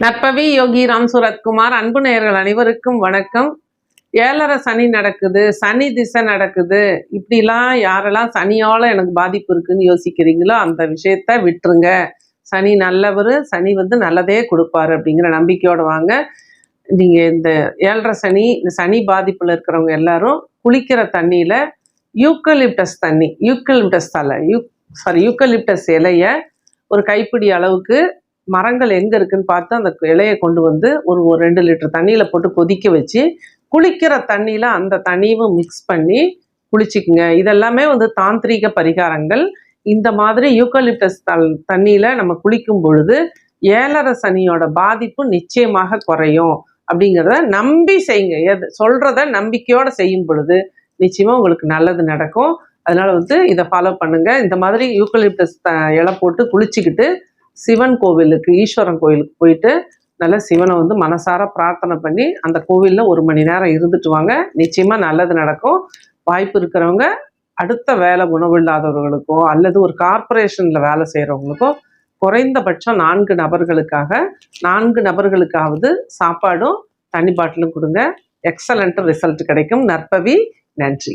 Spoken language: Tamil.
நற்பவி யோகி ராம் சூரத்குமார் அன்பு நேயர்கள் அனைவருக்கும் வணக்கம். ஏழரை சனி நடக்குது சனி திசை நடக்குது. இப்படிலாம் யாரெல்லாம் சனியால எனக்கு பாதிப்பு இருக்குன்னு யோசிக்கிறீங்களோ அந்த விஷயத்த விட்டுருங்க. சனி நல்லவர் சனி வந்து நல்லதே கொடுப்பாரு அப்படிங்கிற நம்பிக்கையோடு வாங்க. நீங்கள் இந்த ஏழரை சனி இந்த சனி பாதிப்பில் இருக்கிறவங்க எல்லாரும் குளிக்கிற தண்ணியில் யூக்கலிப்டஸ் தண்ணி யூக்கலிப்டஸ் தலை யூ சாரி யூக்கலிப்டஸ் இலையை ஒரு கைப்பிடி அளவுக்கு மரங்கள் எங்க இருக்குன்னு பார்த்து அந்த இலையை கொண்டு வந்து ஒரு ஒரு ரெண்டு லிட்டர் தண்ணியில போட்டு கொதிக்க வச்சு குளிக்கிற தண்ணியில அந்த தண்ணியும் மிக்ஸ் பண்ணி குளிச்சுக்குங்க. இதெல்லாமே வந்து தாந்திரிக பரிகாரங்கள். இந்த மாதிரி யூக்கலிப்டஸ் தல் தண்ணியில நம்ம குளிக்கும் பொழுது ஏழரை சனியோட பாதிப்பு நிச்சயமாக குறையும். அப்படிங்கிறத நம்பி செய்யுங்க. எது சொல்றத நம்பிக்கையோட செய்யும் பொழுது நிச்சயமா உங்களுக்கு நல்லது நடக்கும். அதனால வந்து இதை ஃபாலோ பண்ணுங்க. இந்த மாதிரி யூக்கலிப்டஸ் த- இலை போட்டு குளிச்சுக்கிட்டு சிவன் கோவிலுக்கு ஈஸ்வரன் கோவிலுக்கு போயிட்டு நல்லா சிவனை வந்து மனசார பிரார்த்தனை பண்ணி அந்த கோவிலில் ஒரு மணி நேரம் இருந்துட்டு வாங்க. நிச்சயமாக நல்லது நடக்கும். வாய்ப்பு இருக்கிறவங்க அடுத்த வேலை உணவு இல்லாதவர்களுக்கோ அல்லது ஒரு கார்பரேஷனில் வேலை செய்கிறவங்களுக்கோ குறைந்தபட்சம் நான்கு நபர்களுக்காக நான்கு நபர்களுக்காவது சாப்பாடும் தண்ணி பாட்டிலும் கொடுங்க. எக்ஸலண்ட் ரிசல்ட் கிடைக்கும். நற்பவி நன்றி.